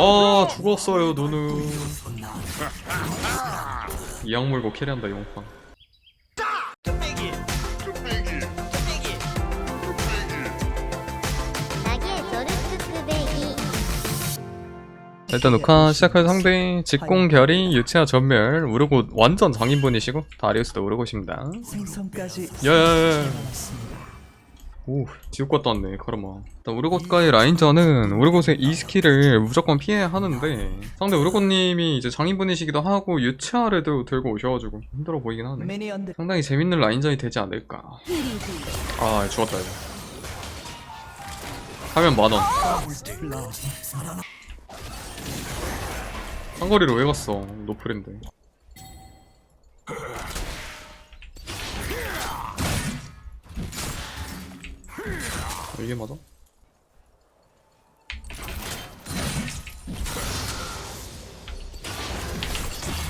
아 죽었어요 누누. 이 악 물고 캐리한다 용팡. 일단 녹화 시작할 상대 직공 결이 유치아 전멸. 우르고 완전 장인분이시고 다리우스도 우르고십니다. 생선까지 야야야 남았습니다. 오 지옥 갔다 왔네 카르마. 일단 우르곳과의 라인전은 우르곳의 이 스킬을 무조건 피해야 하는데 상대 우르곳님이 이제 장인분이시기도 하고 유치아를 도 들고 오셔가지고 힘들어 보이긴 하네. 상당히 재밌는 라인전이 되지 않을까. 아 죽었다 이거. 하면 만원. 블러 상거리로 왜 갔어 노플인데 이게 맞아?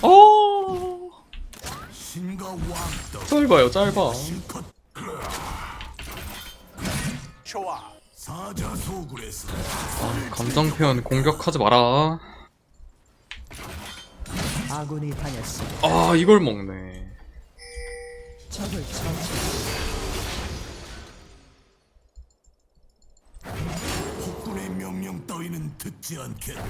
어 짧아요 짧아 좋아 사자소굴에서 감정 표현 공격하지 마라 아군이 당했습니다. 아 이걸 먹네 적을 처치. 폭군의 명령 따위는 듣지 않겠다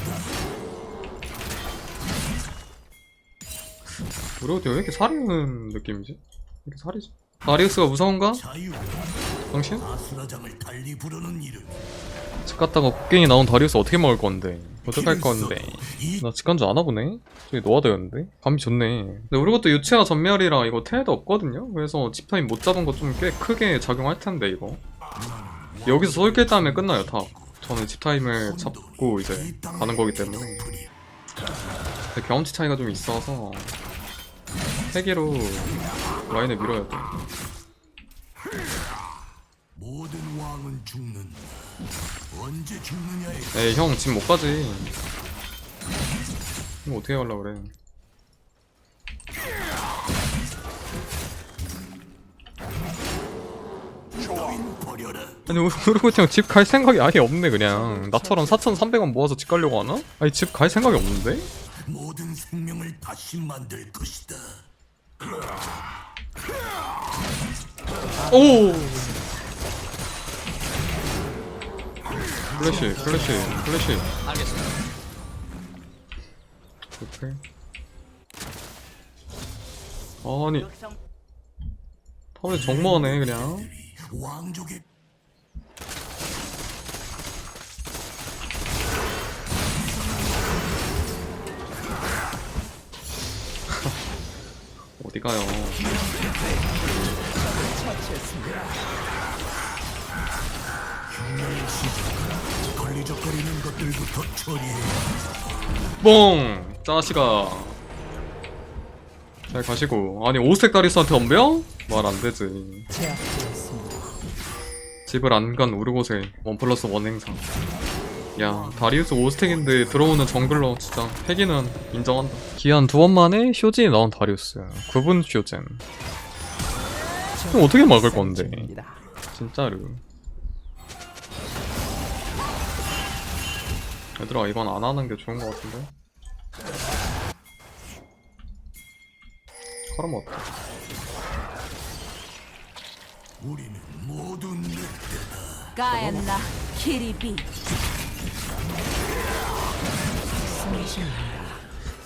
우리가 왜 이렇게 사리는 느낌이지? 왜 이렇게 사리지? 다리우스가 무서운가? 자유 당신? 아수라장을 달리 부르는 이름 집 갔다가 곡괭이 나온 다리우스 어떻게 먹을 건데? 어떡할 건데? 이나 직관주 안 하보네? 저기 놓아야 되는데? 감이 좋네. 근데 우리 것도 유체화 전멸이라 이거 테도 없거든요? 그래서 집타임 못 잡은 거 좀 꽤 크게 작용할 텐데, 이거. 여기서 솔킬 다음에 끝나요, 다. 저는 집타임을 잡고 이제 가는 거기 때문에. 경험치 차이가 좀 있어서 세개로 라인을 밀어야 돼. 모든 왕은 죽는다 언제 죽느냐에 에이, 형, 집못 가지. 이거 어떻게 하려고 그래. 아니 우르고티 형 집 갈 생각이 아예 없네 그냥 나처럼 4,300원 모아서 집 가려고 하나? 아니 집 갈 생각이 없는데? 모든 생명을 다시 만들 것이다 오! 플래시 플래시 플래시 알겠습니다 오케이 아니 타워에 정모하네 그냥 왕족의 어디 가요 걸리적거리는 것들부터 처리해 뽕! 짜시가 잘 가시고 아니 오스텍 다리스한테 덤벼? 말 안 되지 제압되었습니다. 집을 안 간 우르곳의 원 플러스 원 행사. 야, 다리우스 5스택인데 들어오는 정글러 진짜 패기는 인정한다. 기한 두 번 만에 쇼진이 나온 다리우스. 9분 쇼젠. 그럼 어떻게 막을 건데? 진짜로. 얘들아, 이건 안 하는 게 좋은 것 같은데? 사람 어때? 우리는 모두 늑대다 가엔나 키리비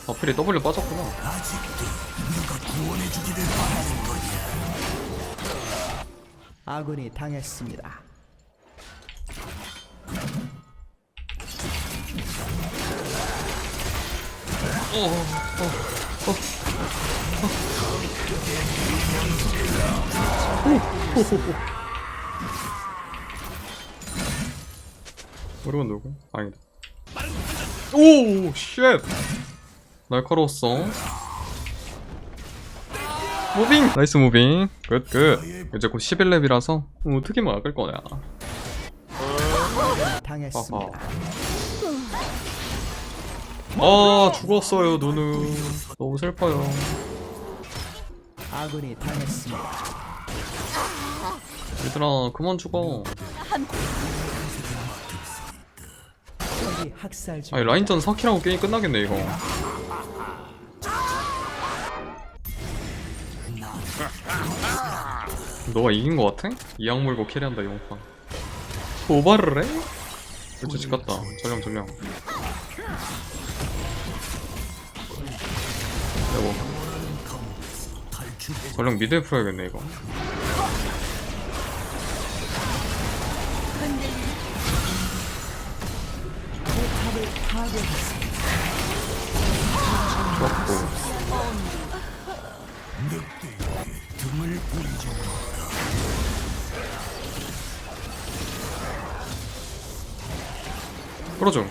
어필이 W 빠졌구나. 아직도 누가 구원해주기를 바라는 거냐 아군이 당했습니다. 우리건 누구? 아니다. 오, 쉣! 날카로웠어. 무빙! 나이스 무빙. 굿, 굿. 이제 곧 11렙이라서 어떻게 막을 거냐. 당했습니다. 아, 죽었어요, 누누. 너무 슬퍼요. 아군이 당했습니다. 얘들아, 그만 죽어. 적이 학살 중. 아니 라인전 4킬하고 게임 끝나겠네 이거 너가 이긴 거 같아? 이 악 물고 캐리한다 용판 도발을 해? 그렇지 집 갔다 전령 전령 얼른 미드에 풀어야겠네 이거. 좋았고. 끌어줘.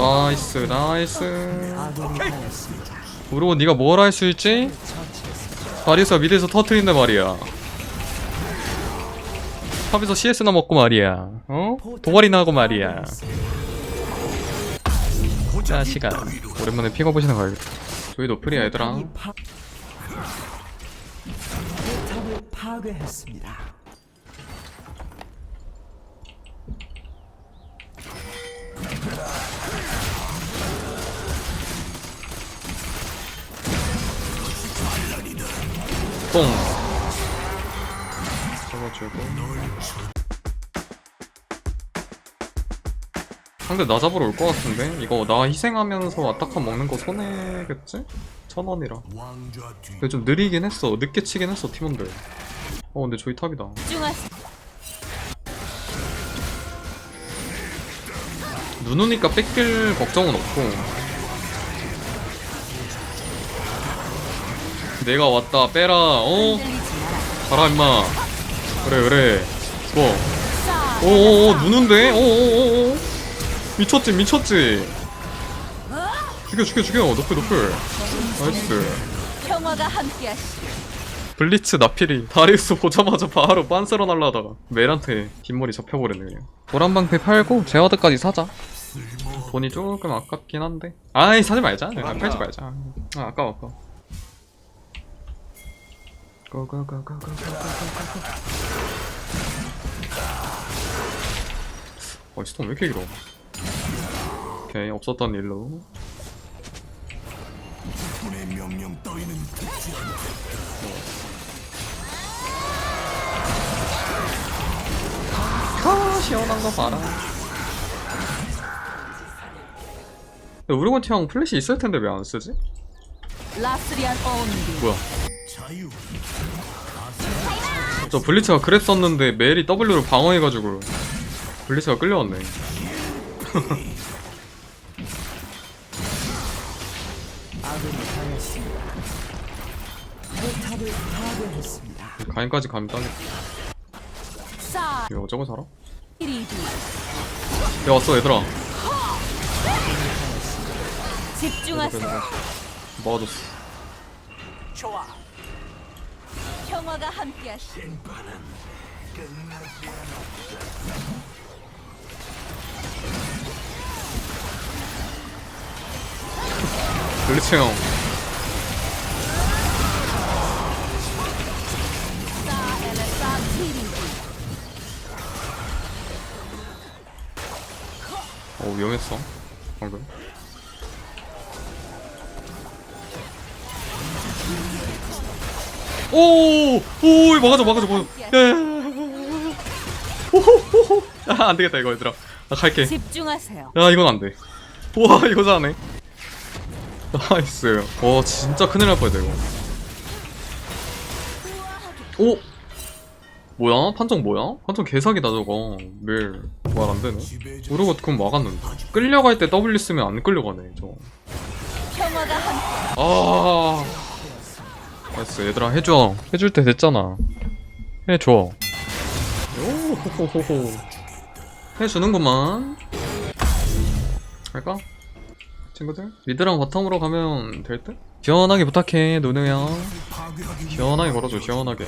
나이스 나이스. 그리고 네가 뭘 할 수 있지? 바리스가 미드에서 터트린단 말이야 탑에서 CS나 먹고 말이야 어? 도발이나 하고 말이야 자 시간 오랜만에 픽업 보시는 거 알겠다 저희 노플이야 얘들아 파괴했습니다. 뽕. 잡아주고. 상대 나 잡으러 올 것 같은데? 이거 나 희생하면서 아타칸 먹는 거 손해겠지? 천 원이라. 근데 좀 느리긴 했어. 늦게 치긴 했어 팀원들. 어 근데 저희 탑이다. 눈 오니까 뺏길 걱정은 없고 내가 왔다 빼라 어? 가라 임마. 그래 그래. 뭐? 싸. 오오오 누는데? 오오오오. 미쳤지 미쳤지. 죽여 죽여 죽여. 노플 노플. 나이스. 평화가 함께하시. 블리츠 나필이. 다리우스 보자마자 바로 빤스러 날라다가 멜한테 뒷머리 잡혀버렸네 그냥. 도란방패 팔고 제어드까지 사자. 돈이 조금 아깝긴 한데. 아이 사지 말자. 그냥 팔지 말자. 아 아까워 아까워 고고고고고고고고고 어 스톤 왜 이렇게 길어? 오케이 없었던 일로. 군의 명령 따위는 듣지 아 시원한 거 봐라. 우르곤티 형 플래시 있을 텐데 왜 안 쓰지? 라스리안. 뭐야? 자유 저 블리츠가 그랩 썼는데 멜이 W로 방어해가지고 블리츠가 끌려왔네. 가인까지 가면 따겠다 싸. 이거 어쩌고 살아? 야 왔어 얘들아 집중하세요. 막아줬어 영화가 함께하신 심판은 끝나지 않았다. 블리츠 형. 어 위험했어 방금. 오 오 막아줘 막아줘 막아줘 야야야야야야 오호호호 아 안 되겠다 이거 얘들아. 나 갈게. 집중하세요. 야 이건 안돼. 우와 이거 잘하네. 나이스. 와 진짜 큰일 날 뻔했다 이거. 오! 뭐야? 판정 뭐야? 판정 개사기다 저거. 멜말 안되네? 지배자 모르고 그건 막았는데. 끌려갈 때 W 쓰면 안 끌려가네 저거 평화가 함. 아 나이스 얘들아 해줘 해줄 때 됐잖아 해줘 오 호호호호 해주는구만 할까? 친구들? 미드랑 바텀으로 가면 될 듯? 시원하게 부탁해 파괴하기 시원하게 걸어줘 시원하게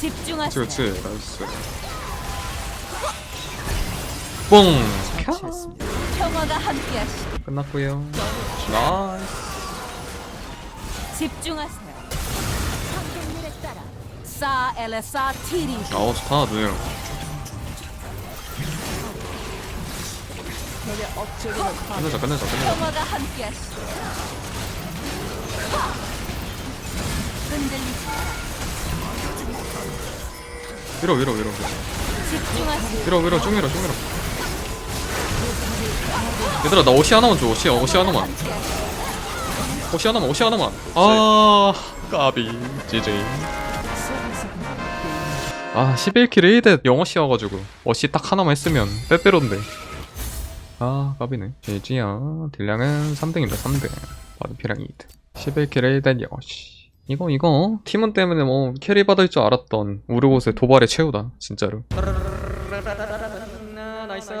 집중하세요. 그치 나이스 뽕. 평화가 함께하시. 끝났고요 나이스 집중하세요. 성공률에 따라 사 엘레사 티리 아 좋다 누님 적의 업적을 끝내자 끝내자 끝내자 평화가 함께하시오. 흔들리지 마라. 밀어 밀어 밀어 집중하세요. 밀어 밀어 쭉 밀어 쭉 밀어 얘들아 나 옷이 하나만 줘 옷이 옷이 하나만 옷이 하나만 옷이 하나만 아 까비 GJ 아 11킬 1대 영어씨여가지고. 어씨 딱 하나만 했으면 빼빼로인데. 아 까비네. 지지야 딜량은 3등이다 3등. 바둑피랑 2등 11킬 1대 영어씨. 이거 이거? 팀원 때문에 뭐 캐리 받을 줄 알았던 우르곳의 도발의 최후다 진짜로. 나이스.